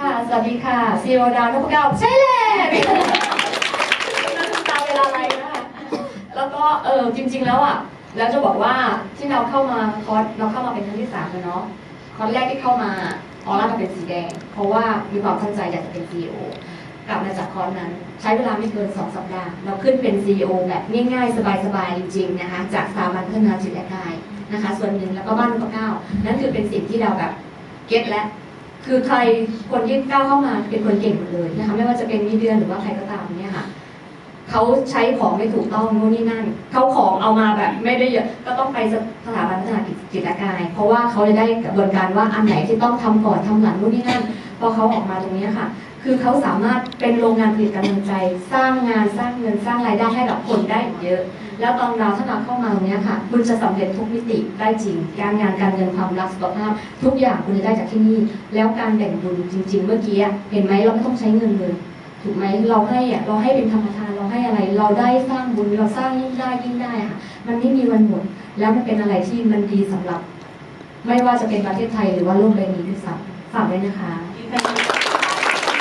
ค่ะ สวัสดีค่ะซีโรดาวนพเก้าใช่เลยนั่นคือตามเวลาอะไรนะคะแล้วก็เออจริง ๆ แล้วอะ แล้วจะบอกว่าที่เราเข้ามาคอร์สเราเข้ามาเป็นครั้งที่สามแล้วเนาะคอร์สแรกที่เข้ามาออร่ามาเป็นสีแดง เพราะว่ามีความตั้งใจอยากจะเป็น CEO กลับมาจากคอร์สนั้น ใช้เวลาไม่เกิน 2 สัปดาห์ เราขึ้นเป็น CEO แบบง่ายๆ สบายๆ จริงๆ นะคะ จากสถาบันพัฒนาจิตและกายนะคะ ส่วนหนึ่งแล้วก็บ้านนพเก้า นั่นคือเป็นสิ่งที่เราแบบเก็ตแล้ว คือใครคนที่ก้าวเข้ามาเป็นคนเก่งหมดเลยนะคะไม่ว่าจะเป็นมิเดือนหรือว่าใครก็ตามเนี่ยค่ะเขาใช้ของไม่ถูกต้องนู่นนี่นั่นเขาของเอามาแบบไม่ได้เยอะก็ต้องไปสถาบันพัฒนาจิตกาย เพราะว่าเขาจะได้กระบวนการว่าอันไหนที่ต้องทำก่อนทำหลังนู่นนี่นั่น พอเขาออกมาตรงนี้ค่ะ คือเขาสามารถเป็นโรงงานผลิตกำลังใจ สร้างงานสร้างเงินสร้างรายได้ให้กับคนได้เยอะ แล้วตอนเราถ้าเราเข้ามาตรงนี้ค่ะ คุณจะสำเร็จทุกมิติได้จริง การงานการเงินความรักสุขภาพ ทุกอย่างคุณจะได้จากที่นี่ แล้วการแบ่งบุญจริง ๆ เมื่อกี้เห็นไหมเราไม่ต้องใช้เงินเลยถูกไหมเราให้อะเราให้เป็นธรรมทานเราให้อะไร เราได้สร้างบุญเราสร้างยิ่งได้ยิ่งได้ค่ะมันไม่มีวันหมดแล้วมันเป็นอะไรที่มันดีสำหรับ ไม่ว่าจะเป็นประเทศไทยหรือว่าโลกใบนี้ด้วยซ้ำ ฝากด้วยนะคะ